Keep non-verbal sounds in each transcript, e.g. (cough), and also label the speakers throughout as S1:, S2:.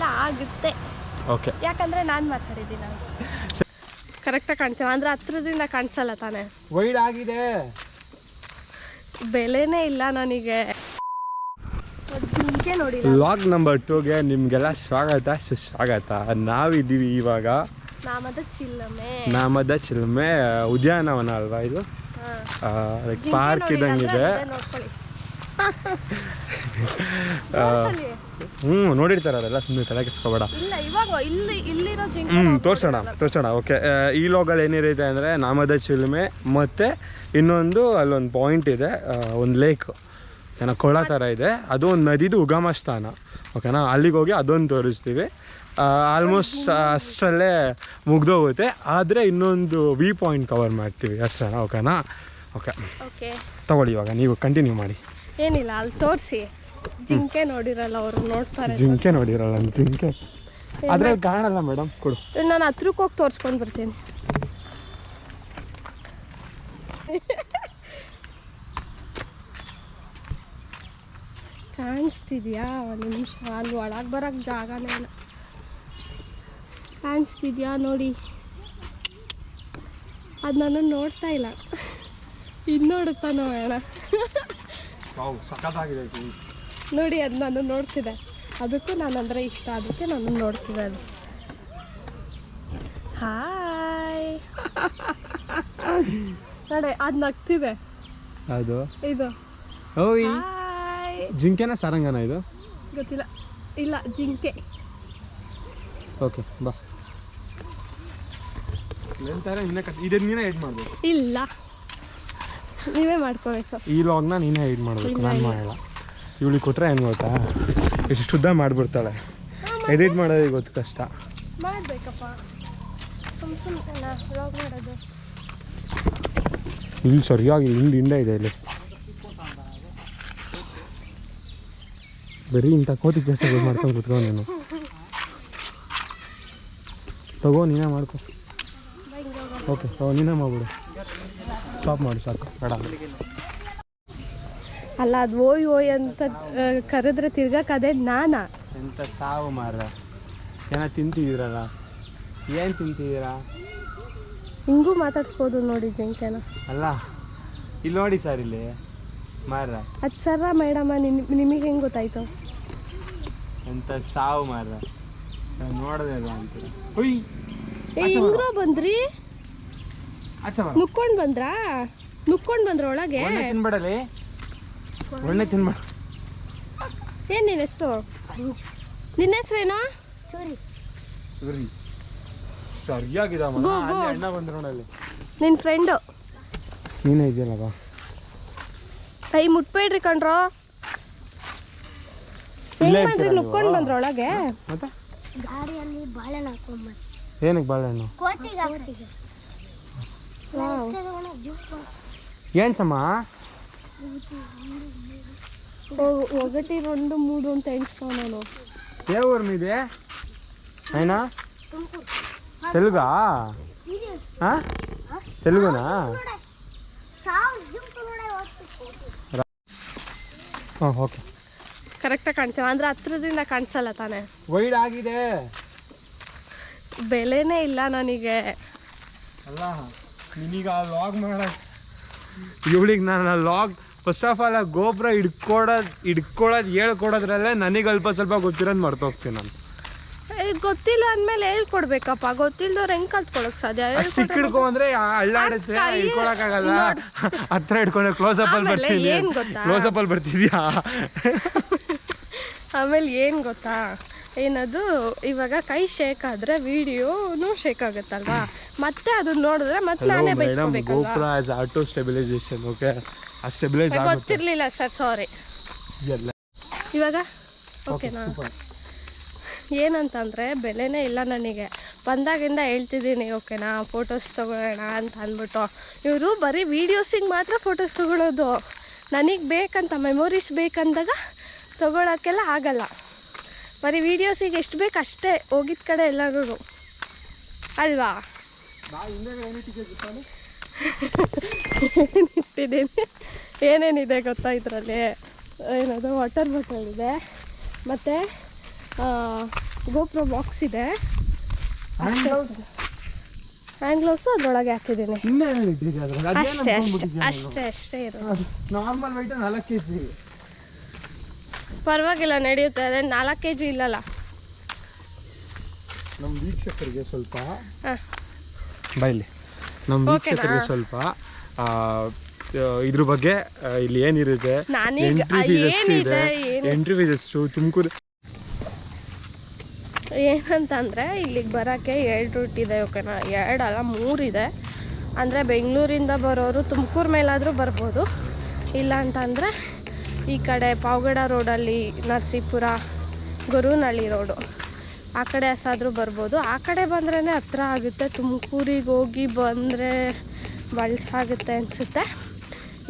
S1: ಎಲ್ಲ ಆಗುತ್ತೆ.
S2: ಓಕೆ
S1: ಯಾಕಂದ್ರೆ ನಾನು ಮಾತಾಡಿದ್ದೀನಿ ಕರೆಕ್ಟಾಗಿ ಕಾಣ್ತೇವೆ? ಅಂದ್ರೆ ಹತ್ರದಿಂದ ಕಾಣಿಸಲ್ಲ ತಾನೇ?
S2: ವೈಡ್ ಆಗಿದೆ.
S1: ಬೆಲೆನೇ ಇಲ್ಲ ನನಗೆ. ಜಿಂಕೆ ನೋಡಿ
S2: ಲಾಗ್ ನಂಬರ್ ಟೂಗೆ ನಿಮಗೆಲ್ಲ ಸ್ವಾಗತ ಸುಸ್ವಾಗತ. ನಾವಿದ್ದೀವಿ ಇವಾಗ.
S1: ನಾಮದ ಚಿಲ್ಲಮೆ.
S2: ನಾಮದ ಚಿಲ್ಮೆ ಉದ್ಯಾನವನ ಅಲ್ವಾ ಇದು. ಲೈಕ್ ಪಾರ್ಕ್
S1: ಇದಂಗಿದೆ
S2: ಇದ್ದಂಗಿದೆ.
S1: ನೋಡ್ಕೊಳ್ಳಿ. ತೋರ್ಸಲಿ. (laughs)
S2: ಹ್ಞೂ ನೋಡಿರ್ತಾರೆ ಅದೆಲ್ಲ ಸುಮ್ಮನೆ ತಲೆ ಕೆಸ್ಕೋಬೇಡ ಹ್ಞೂ ತೋರಿಸೋಣ ತೋರ್ಸೋಣ ಓಕೆ. ಈ ಲೋಗಲ್ಲಿ ಏನಿರೈತೆ ಅಂದರೆ ನಾಮದ ಚಿಲುಮೆ ಮತ್ತು ಇನ್ನೊಂದು ಅಲ್ಲೊಂದು ಪಾಯಿಂಟ್ ಇದೆ ಒಂದು ಲೇಕ್ ಏನೋ ಕೊಳ ಥರ ಇದೆ. ಅದು ಒಂದು ನದಿದು ಉಗಮ ಸ್ಥಾನ. ಓಕೆನಾ ಅಲ್ಲಿಗೆ ಹೋಗಿ ಅದೊಂದು ತೋರಿಸ್ತೀವಿ. ಆಲ್ಮೋಸ್ಟ್ ಅಷ್ಟರಲ್ಲೇ ಮುಗ್ದೋಗುತ್ತೆ ಆದರೆ ಇನ್ನೊಂದು ವಿ ಪಾಯಿಂಟ್ ಕವರ್ ಮಾಡ್ತೀವಿ ಅಷ್ಟೇನಾ ಓಕೆನಾ ಓಕೆ
S1: ಓಕೆ
S2: ತಗೊಳ್ಳಿ ಇವಾಗ ನೀವು ಕಂಟಿನ್ಯೂ ಮಾಡಿ.
S1: ಏನಿಲ್ಲ ಅಲ್ಲಿ ತೋರಿಸಿ. ಜಿಂಕೆ ನೋಡಿರಲ್ಲ ಅವರು ನೋಡ್ತಾರೆ
S2: ಜಿಂಕೆ ನೋಡಿರಲ್ಲ ಜಿಂಕೆ. ಅದ್ರಲ್ಲಿ ಕಾಣಲ್ಲ ಮೇಡಮ್ ಕೊಡು.
S1: ನಾನು ಹತ್ರಕ್ಕೆ ಹೋಗಿ ತೋರಿಸ್ಕೊಂಡು ಬರ್ತೀನಿ. ಕಾಣಿಸ್ತಿದ್ಯಾ? ಒಂದು ನಿಮಿಷ ಅಲ್ಲಿ ಒಳಗೆ ಬರೋಕ್ಕೆ ಜಾಗನೇ ಇಲ್ಲ. ಕಾಣಿಸ್ತಿದ್ಯಾ ನೋಡಿ? ಅದು ನಾನು ನೋಡ್ತಾ ಇಲ್ಲ. ಇನ್ನು ನೋಡುತ್ತಾನೋ
S2: ಸಖತ್ತಾಗಿದೆ
S1: ನೋಡಿ ಅದು ನಾನು ನೋಡ್ತಿದ್ದೆ. ಅದಕ್ಕೂ ನಾನು ಅಂದರೆ ಇಷ್ಟ. ಅದಕ್ಕೆ ನಾನು ನೋಡ್ತಿದ್ದೆ ಅದು. ಹಾಯ್ ನೋಡಿ ಅದು ನಗ್ತಿದೆ.
S2: ಅದು?
S1: ಇದು.
S2: ಜಿಂಕೆನ ಸಾರಂಗನ ಇದು?
S1: ಗೊತ್ತಿಲ್ಲ. ಇಲ್ಲ ಜಿಂಕೆ.
S2: ಓಕೆ ಬಾ. ನೀನೇ ಎಡ್ ಮಾಡಬೇಕು.
S1: ಇಲ್ಲ. ನೀವೇ ಮಾಡ್ಕೋಬೇಕು.
S2: ಈ ಲಾಗ್ನ ನೀನೇ ಎಡ್ ಮಾಡಬೇಕು ನಾನು. ಮಾಡಲ್ಲ. ಇವಳಿಗೆ ಕೊಟ್ರೆ ಏನು ಗೊತ್ತಾ? ಎಷ್ಟು ಶುದ್ಧ ಮಾಡಿಬಿಡ್ತಾಳೆ. ಎಡಿಟ್ ಮಾಡೋದು ಗೊತ್ತು ಕಷ್ಟ.
S1: ಮಾಡಬೇಕಪ್ಪ. ಸುಮ್ ಸುಮ್ಮನೆ ವ್ಲಾಗ್ ಮಾಡೋದು.
S2: ಇಲ್ಲಿ ಸರಿಯಾಗಿ ಇಲ್ಲಿ ಹಿಂದೆ ಇದೆ ಇಲ್ಲಿ. ಬರೀ ಇಂಥ ಕೋತಿ ಜಾಸ್ತಿ ಮಾಡ್ಕೊಂಡು ಕುತ್ಕೊಂಡು ನೀನು. ತಗೋ ನೀನೇ ಮಾಡ್ಕೊ. ಓಕೆ ತಗೋ ನೀನೇ ಮಾಡ್ಬಿಡು. ಸ್ಟಾಪ್ ಮಾಡಿ ಸಾಕು. ಬೇಡ.
S1: ಅಲ್ಲ ಅದು ಓಯ್ ಓಯ್ ಅಂತ ಕರೆದ್ರೆ ತಿರ್ಗಕ್ಕೆ ಅದೇ ನಾನಾ?
S2: ಎಂತ ಸಾವು ಮಾರ ಏನ ತಿಂತಿದಿರಲ್ಲ ಏನು ತಿಂತಿದ್ದೀರಾ?
S1: ಹಿಂಗೂ ಮಾತಾಡ್ಸ್ಬೋದು ನೋಡಿ ಜಿಂಕೆನ.
S2: ಅಲ್ಲ ಇಲ್ಲಿ ನೋಡಿ ಸರ್ ಇಲ್ಲಿ ಮಾರ
S1: ಅದು ಸರ ಮೇಡಮ್ಮ ನಿಮ್ ನಿಮಗೆ ಹೆಂಗೆ ಗೊತ್ತಾಯ್ತು?
S2: ಎಂತ ಸಾವು ಮಾರ ನೋಡದೆ ಅಂತೀರ.
S1: ಹಿಂಗ್ರೋ ಬಂದ್ರಿ? ನುಕ್ಕೊಂಡು ಬಂದ್ರಾ? ನುಕ್ಕೊಂಡು ಬಂದ್ರ ಒಳಗೆ
S2: ತಿನ್ಬೇಡಲಿ. ಒಳ್ಳೆ ತಿನ್ಬೇಡ.
S1: ಏನ್ ನಿನ್ನ ಹೆಸರು? ನಿನ್ನ ಹೆಸರೇನು?
S2: ಸರಿ ಸರಿಯಾಗಿದೆ ಮಗ.
S1: ಗೋ, ಗೋ.
S2: ಅಲ್ಲಿ ಅಣ್ಣ ಬಂದ್ರು ನೋಡಲ್ಲಿ
S1: ನಿನ್ನ ಫ್ರೆಂಡು.
S2: ನೀನೇ ಇದೆಯಲ್ಲ ಬಾ.
S1: ಕೈ ಮುಟ್ಬೇಡ್ರಿ ಕಣ್ರೋ.
S2: ಇಲ್ಲೇ
S1: ಹೆಂಗ್ ಬಂದ್ರಿ?
S2: ಇರ್ತೀರಾ
S1: ನುಕ್ಕೊಂಡು? ಬಂದ್ರ ಒಳಗೆ
S2: ಮತ್ತೆ?
S3: ಗಾಡಿಯಲ್ಲಿ ಬಾಳೆಹಣ್ಣು ಹಾಕೊಂಬಂದು
S2: ಏನಕ್ಕೆ ಬಾಳೆಹಣ್ಣು?
S3: ಕೋತಿಗೆ ಕೋತಿಗೆ
S2: ಏನು ಸಮ
S1: ఒకటి రెండు మూడు ಅಂತ ಎಣಿಸ್ತಾವ ನಾನು
S2: ಯಾವ ಊರು మీది అయినా తెలుగా ఆ? తెలుగునా
S3: ಸಾವು ಜಿಂಕು ನೋಡೇ ಹೋಗ್ತಿತ್ತು
S2: ಹಾಂ ಓಕೆ
S1: ಕರೆಕ್ಟಾಗಿ ಕಾಣ್ತೀವಿ ಅಂದ್ರೆ ಹತ್ರದಿಂದ ಕಾಣಿಸಲ್ಲ ತಾನೇ
S2: ವೈಡ್ ಆಗಿದೆ
S1: ಬೆಲೆನೇ ಇಲ್ಲ ನನಗೆ
S2: ಅಲ್ಲ ನಿನೀಗ ಆ ಲಾಗ್ ಮಾಡ ಇವಳಿಗೆ ನಾನು ಲಾಗ್ ಫಸ್ಟ್ ಆಫ್ ಆಲ್ ಆ ಗೋಪುರ ಹಿಡ್ಕೊಡೋದು ಹಿಡ್ಕೊಳೋದು ಹೇಳ್ಕೊಡೋದ್ರಲ್ಲೇ ನನಗೆ ಅಲ್ಪ ಸ್ವಲ್ಪ ಗೊತ್ತಿರೋದು ಮರ್ತೋಗ್ತೀನಿ ನಾನು
S1: ಗೊತ್ತಿಲ್ಲ ಅಂದ್ಮೇಲೆ ಹೇಳ್ಕೊಡ್ಬೇಕಪ್ಪ. ಗೊತ್ತಿಲ್ದವ್ರು ಹೆಂಗ್ ಕಲ್ತ್ಕೊಳಕ್ ಸಾಧ್ಯ?
S2: ಅಷ್ಟು ಚಿಕ್ಕ ಹಿಡ್ಕೊ ಅಂದ್ರೆ ಅಳ್ಳಾಡುತ್ತೆ ಹಿಡ್ಕೊಳಕ್ಕಾಗಲ್ಲ. ಹತ್ರ ಹಿಡ್ಕೊಂಡ್ರೆ ಕ್ಲೋಸ್ ಅಪ್ ಅಲ್ಲಿ
S1: ಗೊತ್ತಾ?
S2: ಕ್ಲೋಸ್ ಅಪ್ ಅಲ್ಲಿ ಬರ್ತಿದ್ಯಾ?
S1: ಆಮೇಲೆ ಏನು ಗೊತ್ತಾ? ಏನದು ಇವಾಗ ಕೈ ಶೇಕ್ ಆದ್ರೆ ವಿಡಿಯೋನು ಶೇಕ್ ಆಗುತ್ತಲ್ವಾ? ಮತ್ತೆ ಅದನ್ನ ನೋಡಿದ್ರೆ ಮತ್ತೆ ನಾನೇ
S2: ಆಟೋ ಸ್ಟೆಬಿಲೈಸೇಷನ್ ಓಕೆ ಸ್ಟೆಬಿಲೈಸ್
S1: ಗೊತ್ತಿರ್ಲಿಲ್ಲ ಸರ್ ಸಾರಿ ಇವಾಗ? ಓಕೆನಾ ಏನಂತಂದರೆ ಬೆಲೆನೇ ಇಲ್ಲ ನನಗೆ. ಬಂದಾಗಿಂದ ಹೇಳ್ತಿದ್ದೀನಿ ಓಕೆನಾ? ಫೋಟೋಸ್ ತೊಗೊಳ್ಳೋಣ ಅಂತ ಅಂದ್ಬಿಟ್ಟು. ಇವರು ಬರೀ ವೀಡಿಯೋಸಿಗೆ ಮಾತ್ರ ಫೋಟೋಸ್ ತೊಗೊಳೋದು. ನನಗೆ ಬೇಕಂತ ಮೆಮೊರೀಸ್ ಬೇಕಂದಾಗ ತೊಗೊಳಕ್ಕೆಲ್ಲ ಆಗಲ್ಲ. ಬರೀ ವೀಡಿಯೋಸಿಗೆ ಎಷ್ಟು ಬೇಕು ಅಷ್ಟೇ ಹೋಗಿದ ಕಡೆ ಎಲ್ಲರೂ ಅಲ್ವಾ? ಏನಿಟ್ಟಿದ್ದೀನಿ ಏನೇನಿದೆ ಗೊತ್ತಾ ಇದರಲ್ಲಿ? ಏನದು ವಾಟರ್ ಬಾಟಲ್ ಇದೆ. ಮತ್ತು ಗೋಪ್ರೋ ಬಾಕ್ಸ್ ಇದೆ. ಹ್ಯಾಂಡ್ ಗ್ಲೌಸು ಅದ್ರೊಳಗೆ ಹಾಕಿದ್ದೀನಿ. ಅಷ್ಟೇ ಅಷ್ಟೇ ಅಷ್ಟೇ ಅಷ್ಟೇ ಇರೋದು.
S2: ನಾರ್ಮಲ್ ವೈಟ್ ನಾಲ್ಕು ಕೆ ಜಿ
S1: ಪರವಾಗಿಲ್ಲ ನಡೆಯುತ್ತೆ. ಅದೇ ನಾಲ್ಕು ಕೆ ಜಿ ಇಲ್ಲಲ್ಲ.
S2: ನಮ್ಮ ವೀಕ್ಷಕರಿಗೆ ಸ್ವಲ್ಪ ಬೈಲಿ ನಮ್ಮ? ವೀಕ್ಷಕರಿಗೆ ಸ್ವಲ್ಪ ಆ, ಇದ್ರ ಬಗ್ಗೆ ಇಲ್ಲಿ ಏನಿರುತ್ತೆ? ಎಂಟ್ರಿ ಫೀಸ್
S1: ಎಷ್ಟು ಇದೆ?
S2: ಎಂಟ್ರಿ ಫೀಸ್ ಎಷ್ಟು? ತುಮಕೂರು
S1: ಏನಂತಂದರೆ ಇಲ್ಲಿಗೆ ಬರೋಕ್ಕೆ ಎರಡು ರೂಟ್ ಇದೆ ಓಕೆನಾ? ಎರಡಲ್ಲ ಮೂರಿದೆ ಅಂದರೆ ಬೆಂಗಳೂರಿಂದ ಬರೋರು ತುಮಕೂರು ಮೇಲಾದರೂ ಬರ್ಬೋದು. ಇಲ್ಲ ಅಂತಂದರೆ ಈ ಕಡೆ ಪಾವಗಡ ರೋಡಲ್ಲಿ ನರಸೀಪುರ ಗುರುನಳ್ಳಿ ರೋಡು. ಆ ಕಡೆ ಹಸಾದರೂ ಬರ್ಬೋದು. ಆ ಕಡೆ ಬಂದ್ರೇ ಹತ್ರ ಆಗುತ್ತೆ. ತುಮಕೂರಿಗೆ ಹೋಗಿ ಬಂದರೆ ಬಳಸಾಗುತ್ತೆ ಅನಿಸುತ್ತೆ.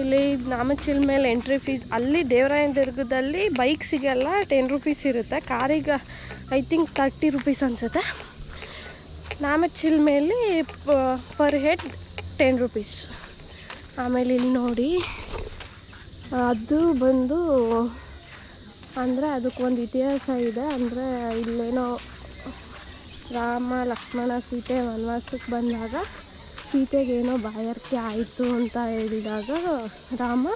S1: ಇಲ್ಲಿ ನಾಮಚಿಲ್ ಮೇಲೆ ಎಂಟ್ರಿ ಫೀಸ್ ಅಲ್ಲಿ ದೇವರಾಯನ ದುರ್ಗದಲ್ಲಿ ಬೈಕ್ ಸಿಗಲ್ಲ ಟೆನ್ ರುಪೀಸ್ ಇರುತ್ತೆ. ಕಾರಿಗೆ ಐ ಥಿಂಕ್ ತರ್ಟಿ ರುಪೀಸ್ ಅನಿಸುತ್ತೆ. ನಾಮಚಿಲ್ ಮೇಲೆ ಪರ್ ಹೆಡ್ ಟೆನ್ ರುಪೀಸ್ ಆಮೇಲೆ ಇಲ್ಲಿ ನೋಡಿ. ಅದು ಬಂದು ಅಂದರೆ ಅದಕ್ಕೊಂದು ಇತಿಹಾಸ ಇದೆ. ಅಂದರೆ ಇಲ್ಲೇನೋ ರಾಮ ಲಕ್ಷ್ಮಣ ಸೀತೆ ವನವಾಸಕ್ಕೆ ಬಂದಾಗ ಸೀತೆಗೇನೋ ಬಾಯಾರಿಕೆ ಆಯಿತು ಅಂತ ಹೇಳಿದಾಗ ರಾಮ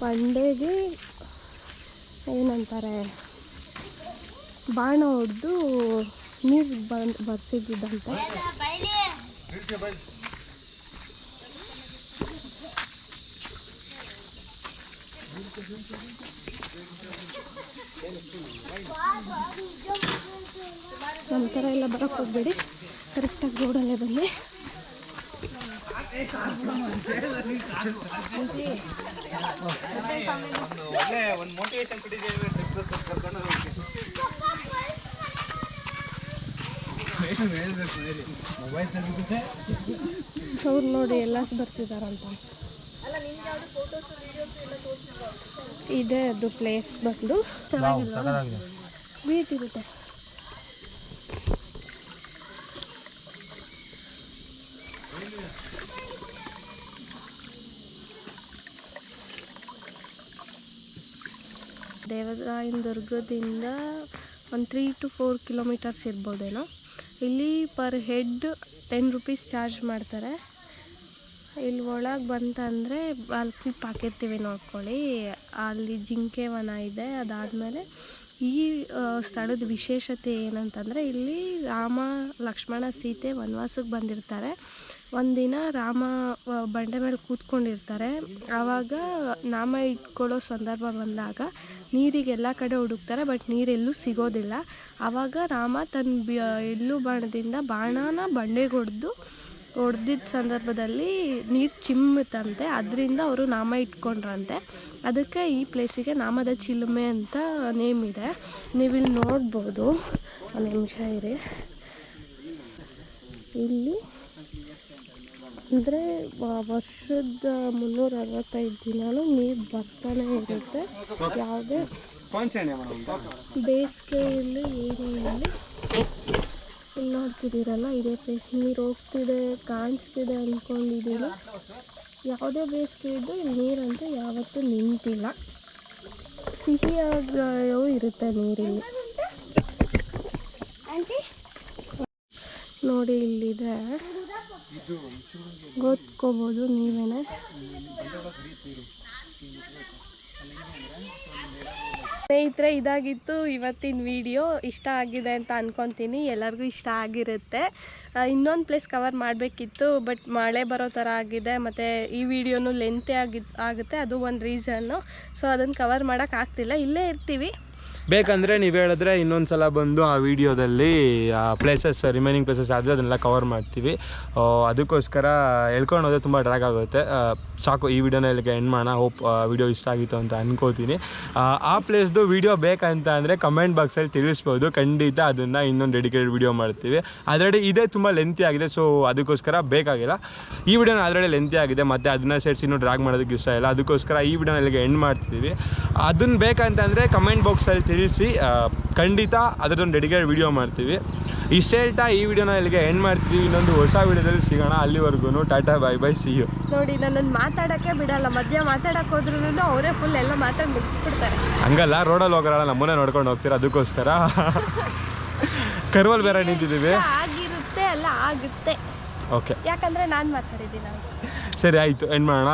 S1: ಬಂಡೆಗೆ ಏನಂತಾರೆ, ಬಾಣ ಹೊಡೆದು ನೀರು ಬಂದು ಬರ್ಸಿದ್ದಂತೆ. ನಮ್ಮ ಥರ ಎಲ್ಲ ಬರೋಕ್ಕೆ ಹೋಗ್ಬೇಡಿ. ಕರೆಕ್ಟಾಗಿ ರೋಡಲ್ಲೇ ಬನ್ನಿ. ಅವ್ರು ನೋಡಿ ಎಲ್ಲ ಬರ್ತಿದಾರಂತ. ಇದೆ ಅದು ಪ್ಲೇಸ್ ಬಂದು. ಚೆನ್ನಾಗಿಲ್ಲ ಸ್ವೀಟ್ ಇರುತ್ತೆ. ದೇವರಾಯನ ದುರ್ಗದಿಂದ ಒಂದು ತ್ರೀ ಟು ಫೋರ್ ಕಿಲೋಮೀಟರ್ಸ್ ಇರ್ಬೋದೇನೋ. ಇಲ್ಲಿ per head ten rupees charge ಮಾಡ್ತಾರೆ. ಇಲ್ಲಿ ಒಳಗೆ ಬಂತಂದರೆ ಅಲ್ಲಿ ಕ್ಲಿಪ್ ಹಾಕಿರ್ತೀವಿ ನೋಡ್ಕೊಳ್ಳಿ. ಅಲ್ಲಿ ಜಿಂಕೆ ವನ ಇದೆ. ಅದಾದಮೇಲೆ ಈ ಸ್ಥಳದ ವಿಶೇಷತೆ ಏನಂತಂದರೆ ಇಲ್ಲಿ ರಾಮ, ಲಕ್ಷ್ಮಣ ಸೀತೆ ವನವಾಸಕ್ಕೆ ಬಂದಿರ್ತಾರೆ. ಒಂದಿನ ರಾಮ ಬಂಡೆ ಮೇಲೆ ಕೂತ್ಕೊಂಡಿರ್ತಾರೆ. ಆವಾಗ ನಾಮ ಇಟ್ಕೊಳ್ಳೋ ಸಂದರ್ಭ ಬಂದಾಗ ನೀರಿಗೆ ಎಲ್ಲ ಕಡೆ ಹುಡುಕ್ತಾರೆ, ಬಟ್ ನೀರೆಲ್ಲೂ ಸಿಗೋದಿಲ್ಲ. ಆವಾಗ ರಾಮ ತನ್ನ ಎಲ್ಲೂ ಬಾಣದಿಂದ ಬಾಣನ ಬಂಡೆಗೆ ಹೊಡೆದು ಹೊಡೆದಿದ್ದ ಸಂದರ್ಭದಲ್ಲಿ ನೀರು ಚಿಮ್ಮುತ್ತಂತೆ ಅದರಿಂದ ಅವರು ನಾಮ ಇಟ್ಕೊಂಡ್ರಂತೆ. ಅದಕ್ಕೆ ಈ ಪ್ಲೇಸಿಗೆ ನಾಮದ ಚಿಲುಮೆ ಅಂತ ನೇಮ್ ಇದೆ. ನೀವಿಲ್ಲಿ ನೋಡ್ಬೋದು. ಒಂದು ನಿಮಿಷ ಇರಿ. ಇಲ್ಲಿ ಅಂದರೆ ವರ್ಷದ ಮುನ್ನೂರ ಅರವತ್ತೈದು ದಿನವೂ ನೀರು ಬರ್ತಾನೆ ಇರುತ್ತೆ. ಯಾವುದೇ ಬೇಸಿಗೆಯಲ್ಲಿ ಏನಿಲ್ಲ. ನೋಡ್ತಿದ್ದೀರಲ್ಲ? ಇದೇ ಪ್ಲೇಸ್ ನೀರು ಹೋಗ್ತಿದೆ, ಕಾಣಿಸ್ತಿದೆ ಅಂದ್ಕೊಂಡಿದ್ದೀನಿ ಯಾವುದೇ ಬೇಸಿಗೆ ಇದ್ದು ಇಲ್ಲಿ ನೀರಂತೂ ಯಾವತ್ತೂ ನಿಂತಿಲ್ಲ. ಸಿಹಿಯಾಗೂ ಇರುತ್ತೆ ನೀರಿಲ್ಲಿ. ನೋಡಿ ಇಲ್ಲಿದೆ. ಗೊತ್ಕೋಬೋದು ನೀವೇನೆ? ಸ್ನೇಹಿತರೆ, ಇದಾಗಿತ್ತು ಇವತ್ತಿನ ವಿಡಿಯೋ. ಇಷ್ಟ ಆಗಿದೆ ಅಂತ ಅನ್ಕೊತೀನಿ. ಎಲ್ಲರಿಗೂ ಇಷ್ಟ ಆಗಿರುತ್ತೆ. ಇನ್ನೊಂದು ಪ್ಲೇಸ್ ಕವರ್ ಮಾಡಬೇಕಿತ್ತು ಬಟ್ ಮಳೆ ಬರೋ ಥರ ಆಗಿದೆ. ಮತ್ತು ಈ ವಿಡಿಯೋನು ಲೆಂತೆ ಆಗಿ, ಆಗುತ್ತೆ. ಅದು ಒಂದು ರೀಸನ್ನು ಸೊ ಅದನ್ನು ಕವರ್ ಮಾಡೋಕ್ಕಾಗ್ತಿಲ್ಲ ಇಲ್ಲೇ ಇರ್ತೀವಿ.
S2: ಬೇಕಂದರೆ ನೀವು ಹೇಳಿದ್ರೆ ಇನ್ನೊಂದು ಸಲ ಬಂದು ಆ ವಿಡಿಯೋದಲ್ಲಿ ಆ ಪ್ಲೇಸಸ್ ರಿಮೈನಿಂಗ್ ಪ್ಲೇಸಸ್ ಆದರೆ ಅದನ್ನೆಲ್ಲ ಕವರ್ ಮಾಡ್ತೀವಿ. ಅದಕ್ಕೋಸ್ಕರ ಹೇಳ್ಕೊಂಡು ಹೋದ್ರೆ ತುಂಬ ಡ್ರ್ಯಾಗ್ ಆಗುತ್ತೆ. ಸಾಕು ಈ ವಿಡಿಯೋನ ಇಲ್ಲಿಗೆ ಎಂಡ್ ಮಾಡೋಣ. ಹೋಪ್ ವಿಡಿಯೋ ಇಷ್ಟ ಆಗಿತ್ತು ಅಂತ ಅನ್ಕೋತೀನಿ. ಆ, ಪ್ಲೇಸ್ದು ವಿಡಿಯೋ ಬೇಕಂತ ಅಂದರೆ ಕಮೆಂಟ್ ಬಾಕ್ಸಲ್ಲಿ ತಿಳಿಸ್ಬೋದು. ಖಂಡಿತ ಅದನ್ನು ಇನ್ನೊಂದು ಡೆಡಿಕೇಟೆಡ್ ವಿಡಿಯೋ ಮಾಡ್ತೀವಿ. ಆಲ್ರೆಡಿ ಇದೇ ತುಂಬ ಲೆಂತಿ ಆಗಿದೆ ಸೊ ಅದಕ್ಕೋಸ್ಕರ ಬೇಕಾಗಿಲ್ಲ. ಈ ವಿಡಿಯೋನ ಆಲ್ರೆಡಿ ಲೆಂತಿ ಆಗಿದೆ ಮತ್ತು ಅದನ್ನ ಸೇರಿಸಿ ಇನ್ನೂ ಡ್ರ್ಯಾಗ್ ಮಾಡೋದಕ್ಕೆ ಇಷ್ಟ ಇಲ್ಲ. ಅದಕ್ಕೋಸ್ಕರ ಈ ವಿಡಿಯೋನ ಇಲ್ಲಿಗೆ ಎಂಡ್ ಮಾಡ್ತೀವಿ. ಅದನ್ನ ಬೇಕಂತಂದರೆ ಕಮೆಂಟ್ ಬಾಕ್ಸಲ್ಲಿ ತಿಳಿಸಿ ಖಂಡಿತ ಅದರದೊಂದು ಡೆಡಿಕೇಟ್ ವಿಡಿಯೋ ಮಾಡ್ತೀವಿ. ಇಷ್ಟ ಹೇಳ್ತಾ ಈ ವಿಡಿಯೋನ ಇಲ್ಲಿಗೆ ಎಂಡ್ ಮಾಡ್ತೀವಿ. ಇನ್ನೊಂದು ಹೊಸ ವಿಡಿಯೋದಲ್ಲಿ ಸಿಗೋಣ ಅಲ್ಲಿವರೆಗೂ tata bye bye see you
S1: ನೋಡಿ ನನ್ನನ್ನು ಮಾತಾಡೋಕ್ಕೆ ಬಿಡಲ್ಲ. ಮಧ್ಯ ಮಾತಾಡೋಕೆ ಹೋದ್ರೂ ಅವರೇ ಫುಲ್ ಎಲ್ಲ ಮಾತಾಡಿ ಮುಗಿಸ್ಬಿಡ್ತಾರೆ.
S2: ಹಂಗಲ್ಲ ರೋಡಲ್ಲಿ ಹೋಗೋಣ ನಮ್ಮನ್ನೇ ನೋಡ್ಕೊಂಡು ಹೋಗ್ತೀರ? ಅದಕ್ಕೋಸ್ಕರ. ಕರ್ವಲ್ ಬೇರೆ ನಿಂತಿದ್ದೀವಿ.
S1: ಆಗಿರುತ್ತೆ ಅಲ್ಲ ಆಗುತ್ತೆ.
S2: ಓಕೆ
S1: ಯಾಕಂದ್ರೆ ನಾನು ಮಾತಾಡಿದ್ದೀನಿ.
S2: ಸರಿ ಆಯಿತು. ಎಂಡ್ ಮಾಡೋಣ?